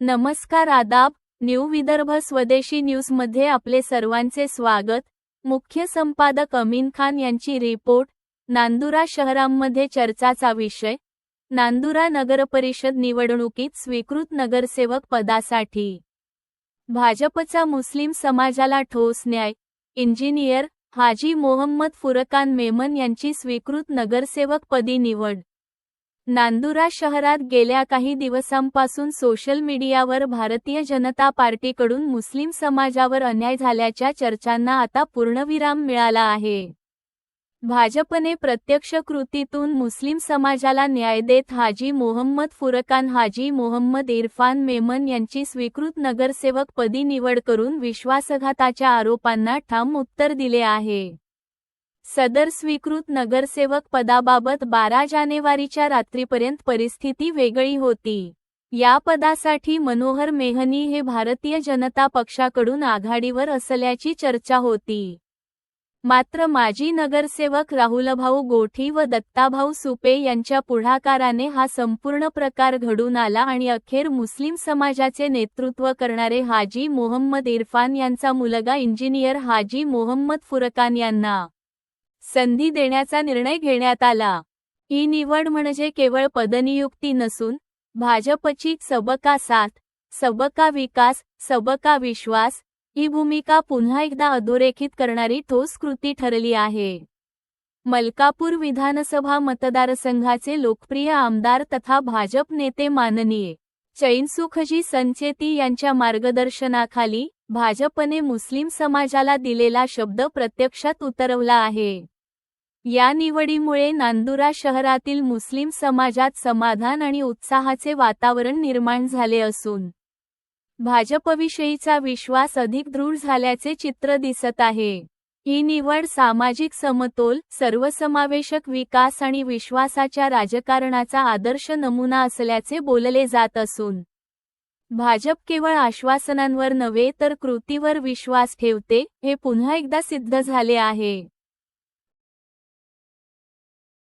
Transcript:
नमस्कार आदाब न्यू विदर्भ स्वदेशी न्यूजमध्ये आपले सर्वांचे स्वागत. मुख्य संपादक अमीन खान यांची रिपोर्ट नांदुरा शहरांमध्ये चर्चाचा विषय नांदुरा नगरपरिषद निवडणुकीत स्वीकृत नगरसेवक पदासाठी. भाजपचा मुस्लिम समाजाला ठोस न्याय इंजिनियर हाजी मोहम्मद फुरकान मेमन यांची स्वीकृत नगरसेवकपदी निवड. नांदुरा शहरात गेल्या काही दिवसांपासून सोशल मीडियावर भारतीय जनता पार्टीकडून मुस्लिम समाजावर अन्याय झाल्याच्या चर्चांना आता पूर्णविराम मिळाला आहे. भाजपने प्रत्यक्ष कृतीतून मुस्लिम समाजाला न्याय देत हाजी मोहम्मद फुरकान हाजी मोहम्मद इरफान मेमन यांची स्वीकृत नगरसेवक पदी निवड करून विश्वासघाताच्या आरोपांना ठाम उत्तर दिले आहे. सदर स्वीकृत नगरसेवक पदाबाबत बारा जानेवारीच्या रात्रीपर्यंत परिस्थिती वेगळी होती. या पदासाठी मनोहर मेहनी हे भारतीय जनता पक्षाकडून आघाडीवर असल्याची चर्चा होती. मात्र माजी नगरसेवक राहुलभाऊ गोठी व दत्ताभाऊ सुपे यांच्या पुढाकाराने हा संपूर्ण प्रकार घडून आला आणि अखेर मुस्लिम समाजाचे नेतृत्व करणारे हाजी मोहम्मद इरफान यांचा मुलगा इंजिनियर हाजी मोहम्मद फुरकान यांना संधी देण्याचा निर्णय घेण्यात आला. ही निवड म्हणजे केवळ पदनियुक्ती नसून भाजपची सबका साथ सबका विकास सबका विश्वास ही भूमिका पुन्हा एकदा अधोरेखित करणारी ठोस कृती ठरली आहे. मलकापूर विधानसभा मतदारसंघाचे लोकप्रिय आमदार तथा भाजप नेते माननीय चैनसुखजी संचेती यांच्या मार्गदर्शनाखाली भाजपने मुस्लिम समाजाला दिलेला शब्द प्रत्यक्षात उतरवला आहे. या निवडीमुळे नांदुरा शहरातील मुस्लिम समाजात समाधान आणि उत्साहाचे वातावरण निर्माण झाले असून भाजपविषयीचा विश्वास अधिक दृढ झाल्याचे चित्र दिसत आहे. ही निवड सामाजिक समतोल सर्वसमावेशक विकास आणि विश्वासाच्या राजकारणाचा आदर्श नमुना असल्याचे बोलले जात असून भाजप केवळ आश्वासनांवर नव्हे तर कृतीवर विश्वास ठेवते हे पुन्हा एकदा सिद्ध झाले आहे.